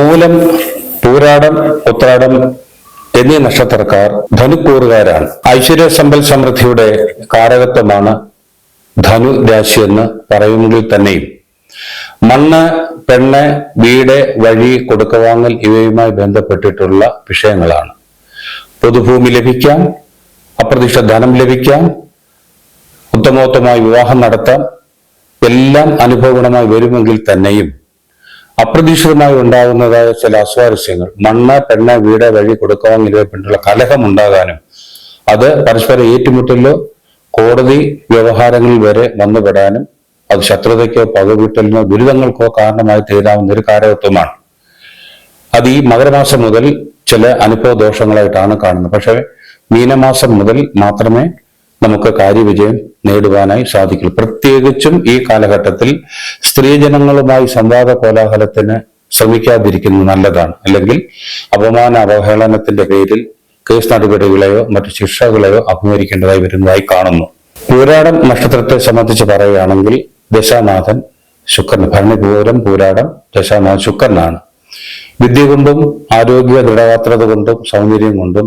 മൂലം പൂരാടം ഉത്രാടം എന്നീ നക്ഷത്രക്കാർ ധനുക്കൂറുകാരാണ്. ഐശ്വര്യ സമ്പൽ സമൃദ്ധിയുടെ കാരകത്വമാണ് ധനു രാശി എന്ന് പറയുമെങ്കിൽ തന്നെയും. മണ്ണ് പെണ്ണ് വീട് വഴി കൊടുക്കവാങ്ങൽ ഇവയുമായി ബന്ധപ്പെട്ടിട്ടുള്ള വിഷയങ്ങളാണ്. പൊതുഭൂമി ലഭിക്കാം അപ്രതീക്ഷ ധനം ലഭിക്കാം ഉത്തമോത്തമായി വിവാഹം നടത്താം എല്ലാം അനുഭവഗുണമായി വരുമെങ്കിൽ തന്നെയും അപ്രതീക്ഷിതമായി ഉണ്ടാകുന്നതായ ചില അസ്വാരസ്യങ്ങൾ. മണ്ണ് പെണ്ണ വീട് വഴി കൊടുക്കാൻ ഇവപ്പെട്ടുള്ള കലഹം ഉണ്ടാകാനും അത് പരസ്പരം ഏറ്റുമുട്ടലിലോ കോടതി വ്യവഹാരങ്ങളിൽ വരെ വന്നുപെടാനും അത് ശത്രുതയ്ക്കോ പകവീട്ടലിനോ ദുരിതങ്ങൾക്കോ കാരണമായി തീരാവുന്ന ഒരു കാരകത്വമാണ് അത് ഈ മകരമാസം മുതൽ ചില അനുഭവ ദോഷങ്ങളായിട്ടാണ് കാണുന്നത്. പക്ഷേ മീനമാസം മുതൽ മാത്രമേ നമുക്ക് കാര്യവിജയം നേടുവാനായി സാധിക്കും പ്രത്യേകിച്ചും ഈ കാലഘട്ടത്തിൽ സ്ത്രീജനങ്ങളുമായി സംവാദ കോലാഹലത്തിന് ശ്രമിക്കാതിരിക്കുന്നത് നല്ലതാണ്. അല്ലെങ്കിൽ അപമാന അവഹേളനത്തിന്റെ പേരിൽ കേസ് നടപടികളെയോ മറ്റു ശിക്ഷകളെയോ അഭിമുഖിക്കേണ്ടതായി വരുന്നതായി കാണുന്നു. പൂരാടം നക്ഷത്രത്തെ സംബന്ധിച്ച് പറയുകയാണെങ്കിൽ ദശാനാഥൻ ശുക്രൻ. ഭരണിപൂരം പൂരാടം ദശാനാഥൻ ശുക്രനാണ്. വിദ്യ കൊണ്ടും ആരോഗ്യ ദൃഢഗാത്രത കൊണ്ടും സൗന്ദര്യം കൊണ്ടും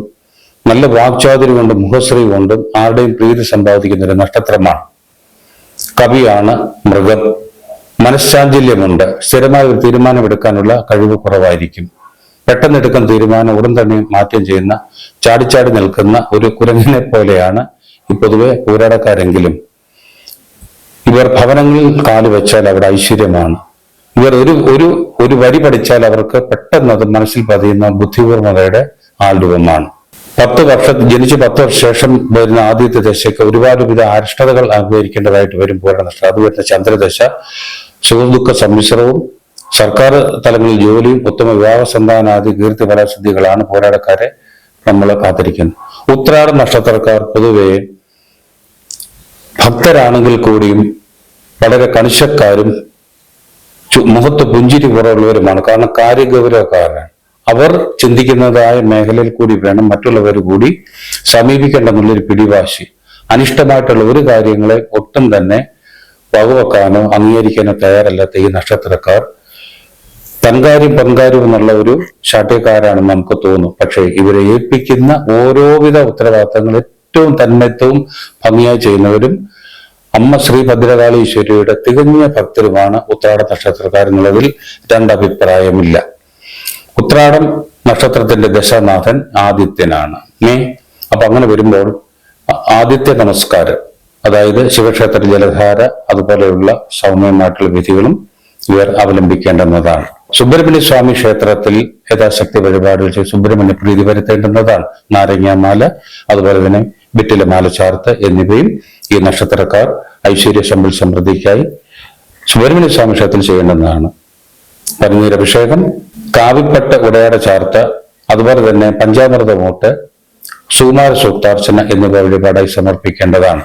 നല്ല വാക്ചാതുരി കൊണ്ടും മുഖശ്രീ കൊണ്ടും ആരുടെയും പ്രീതി സമ്പാദിക്കുന്ന ഒരു നക്ഷത്രമാണ്. കവിയാണ് മൃഗം. മനഃശാഞ്ചല്യമുണ്ട്. സ്ഥിരമായ ഒരു തീരുമാനമെടുക്കാനുള്ള കഴിവ് കുറവായിരിക്കും. പെട്ടെന്നെടുക്കുന്ന തീരുമാനം ഉടൻ തന്നെ മാറ്റം ചെയ്യുന്ന ചാടിച്ചാടി നിൽക്കുന്ന ഒരു കുരങ്ങനെ പോലെയാണ് ഈ പൊതുവെ പോരാടക്കാരെങ്കിലും. ഇവർ ഭവനങ്ങളിൽ കാൽ വെച്ചാൽ അവിടെ ഐശ്വര്യമാണ്. ഇവർ ഒരു ഒരു ഒരു വരി പഠിച്ചാൽ അവർക്ക് പെട്ടെന്ന് അത് മനസ്സിൽ പതിയുന്ന ബുദ്ധിപൂർണതയുടെ ആൾരൂപമാണ്. പത്ത് വർഷ ജനിച്ച് പത്ത് വർഷ ശേഷം വരുന്ന ആദ്യത്തെ ദശയ്ക്ക് ഒരുപാട് വിധ അരിഷ്ടതകൾ അംഗീകരിക്കേണ്ടതായിട്ട് വരും പൂരണ നഷ്ടം അത് വരുന്ന ചന്ദ്രദശ സുഖദുഃഖ സമ്മിശ്രവും സർക്കാർ തലങ്ങളിൽ ജോലിയും ഉത്തമ വിവാഹ സന്താനാദി കീർത്തി ഫലസിദ്ധികളാണ് പോരാടക്കാരെ നമ്മൾ കാത്തിരിക്കുന്നത്. ഉത്രാട നക്ഷത്രക്കാർ പൊതുവെ ഭക്തരാണെങ്കിൽ കൂടിയും വളരെ കണിശക്കാരും മുഖത്ത് പുഞ്ചിരി കുറവുള്ളവരുമാണ്. കാരണം കാര്യഗൗരവക്കാരനാണ് അവർ ചിന്തിക്കുന്നതായ മേഖലയിൽ കൂടി വേണം മറ്റുള്ളവർ കൂടി സമീപിക്കേണ്ടെന്നുള്ളൊരു പിടിവാശി. അനിഷ്ടമായിട്ടുള്ള ഒരു കാര്യങ്ങളെ ഒട്ടും തന്നെ വകവെക്കാനോ അംഗീകരിക്കാനോ തയ്യാറല്ലാത്ത ഈ നക്ഷത്രക്കാർ തൻകാര്യം പങ്കാരും എന്നുള്ള ഒരു ശാഠ്യക്കാരാണെന്ന് നമുക്ക് തോന്നും. പക്ഷേ ഇവരെ ഏൽപ്പിക്കുന്ന ഓരോവിധ ഉത്തരവാദിത്തങ്ങൾ ഏറ്റവും തന്മയത്വവും ഭംഗിയായി ചെയ്യുന്നവരും അമ്മ ശ്രീ ഭദ്രകാളീശ്വരിയുടെ തികഞ്ഞ ഭക്തരുമാണ് ഉത്രാട നക്ഷത്രക്കാരെന്നുള്ളതിൽ രണ്ടഭിപ്രായമില്ല ഉത്രാടം നക്ഷത്രത്തിന്റെ ദശനാഥൻ ആദിത്യനാണ്. മേ? അപ്പൊ അങ്ങനെ വരുമ്പോൾ ആദിത്യ നമസ്കാരം അതായത് ശിവക്ഷേത്ര ജലധാര അതുപോലെയുള്ള സൗമ്യമായിട്ടുള്ള വിധികളും ഇവർ അവലംബിക്കേണ്ടുന്നതാണ്. സുബ്രഹ്മണ്യ സ്വാമി ക്ഷേത്രത്തിൽ യഥാശക്തി വഴിപാടുകൾ ചെയ്ത് സുബ്രഹ്മണ്യ പ്രീതി വരുത്തേണ്ടുന്നതാണ്. നാരങ്ങാമാല അതുപോലെ തന്നെ വിറ്റിലെ മാല ചാർത്ത് എന്നിവയും ഈ നക്ഷത്രക്കാർ ഐശ്വര്യ സമ്പൽ സമൃദ്ധിക്കായി സുബ്രഹ്മണ്യ സ്വാമി ക്ഷേത്രത്തിൽ ചെയ്യേണ്ടുന്നതാണ്. പനിനീരഭിഷേകം കാവിപ്പട്ട് ഉടയാട ചാർത്ത് അതുപോലെ തന്നെ പഞ്ചാമൃത മൂട്ട് സുകുമാര സൂക്താർച്ചന എന്നിവ വഴിപാടായി സമർപ്പിക്കേണ്ടതാണ്.